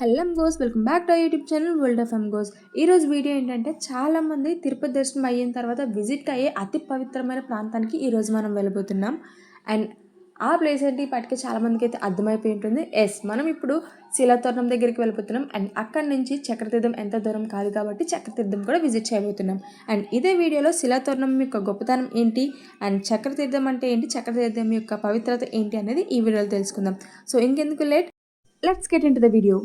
Hello amigos welcome back to YouTube channel world of amigos. ఈరోజు video ఏంటంటే చాలామంది తిరుపతి దర్శనం అయిన తర్వాత విజిట్ అయ్యే అతి పవిత్రమైన ప్రాంతానికి ఈరోజు మనం వెళ్ళబోతున్నాం. అండ్ ఆ ప్లేస్ ఏంటి? ఇప్పటికే చాలామందికి అయితే అర్థమైపోయి ఉంటుంది. ఎస్ మనం ఇప్పుడు శిలాతోరణం దగ్గరికి వెళ్ళిపోతున్నాం అండ్ అక్కడి నుంచి చక్రతీర్థం ఎంత దూరం కాదు కాబట్టి చక్రతీర్థం కూడా విజిట్ చేయబోతున్నాం. అండ్ ఇదే వీడియోలో శిలాతోరణం యొక్క గొప్పతనం ఏంటి? అండ్ చక్రతీర్థం అంటే ఏంటి? చక్రతీర్థం యొక్క పవిత్రత ఏంటి అనేది ఈ వీడియోలో తెలుసుకుందాం. సో ఇంకెందుకు late? Let's get into the video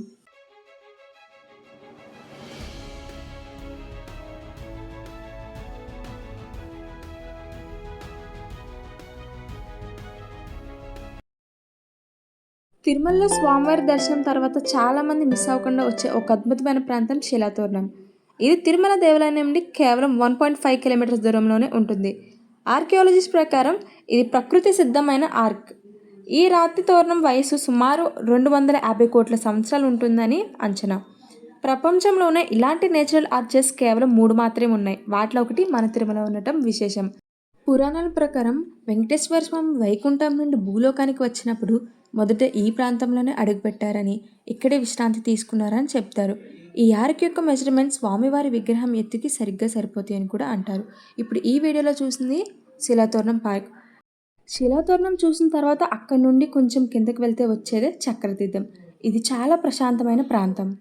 తిరుమలలో స్వామివారి దర్శనం తర్వాత చాలామంది మిస్ అవ్వకుండా వచ్చే ఒక అద్భుతమైన ప్రాంతం శిలాతోరణం. ఇది తిరుమల దేవాలయం నుండి కేవలం వన్ పాయింట్ ఫైవ్ కిలోమీటర్స్ దూరంలోనే ఉంటుంది. ఆర్కియాలజిస్ట్ ప్రకారం ఇది ప్రకృతి సిద్ధమైన ఆర్క్ ఈ రాతి తోరణం వయసు సుమారు రెండు వందల యాభై కోట్ల సంవత్సరాలు ఉంటుందని అంచనా. ప్రపంచంలోనే ఇలాంటి నేచురల్ ఆర్చెస్ కేవలం మూడు మాత్రమే ఉన్నాయి. వాటిలో ఒకటి మన తిరుమల ఉండటం విశేషం. పురాణాల ప్రకారం వెంకటేశ్వర స్వామి వైకుంఠం నుండి భూలోకానికి వచ్చినప్పుడు మొదట ఈ ప్రాంతంలోనే అడుగుపెట్టారని ఇక్కడే విశ్రాంతి తీసుకున్నారని చెప్తారు. ఈ యారక్ యొక్క మెజర్మెంట్ స్వామివారి విగ్రహం ఎత్తుకి సరిగ్గా సరిపోతాయి అని కూడా అంటారు. ఇప్పుడు ఈ వీడియోలో చూసింది శిలాతోరణం పార్క్ శిలాతోరణం చూసిన తర్వాత అక్కడి నుండి కొంచెం కిందకి వెళ్తే వచ్చేదే చక్రతీర్థం. ఇది చాలా ప్రశాంతమైన ప్రాంతం.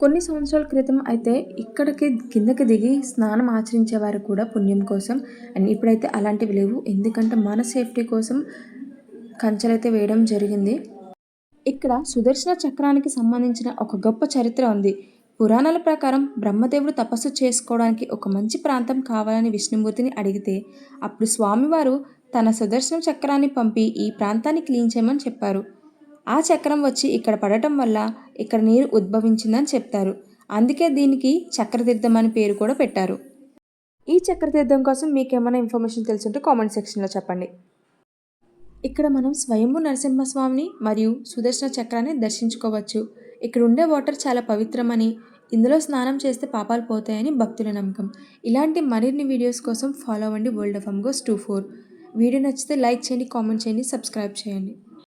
కొన్ని సంవత్సరాల క్రితం అయితే ఇక్కడికి కిందకి దిగి స్నానం ఆచరించేవారు కూడా పుణ్యం కోసం. అండ్ ఇప్పుడైతే అలాంటివి లేవు. ఎందుకంటే మన సేఫ్టీ కోసం కంచెలైతే వేయడం జరిగింది. ఇక్కడ సుదర్శన చక్రానికి సంబంధించిన ఒక గొప్ప చరిత్ర ఉంది. పురాణాల ప్రకారం బ్రహ్మదేవుడు తపస్సు చేసుకోవడానికి ఒక మంచి ప్రాంతం కావాలని విష్ణుమూర్తిని అడిగితే అప్పుడు స్వామివారు తన సుదర్శన చక్రాన్ని పంపి ఈ ప్రాంతాన్ని క్లీన్ చేయమని చెప్పారు. ఆ చక్రం వచ్చి ఇక్కడ పడటం వల్ల ఇక్కడ నీరు ఉద్భవించిందని చెప్తారు. అందుకే దీనికి చక్రతీర్థం అని పేరు కూడా పెట్టారు. ఈ చక్రతీర్థం కోసం మీకు ఏమైనా ఇన్ఫర్మేషన్ తెలుసుంటే కామెంట్ సెక్షన్లో చెప్పండి. ఇక్కడ మనం స్వయంభు నరసింహస్వామిని మరియు సుదర్శన చక్రాన్ని దర్శించుకోవచ్చు. ఇక్కడ ఉండే వాటర్ చాలా పవిత్రమని ఇందులో స్నానం చేస్తే పాపాలు పోతాయని భక్తుల నమ్మకం. ఇలాంటి మరిన్ని వీడియోస్ కోసం ఫాలో అవ్వండి world of amigos two four. Video నచ్చితే లైక్ చేయండి కామెంట్ చేయండి సబ్స్క్రైబ్ చేయండి.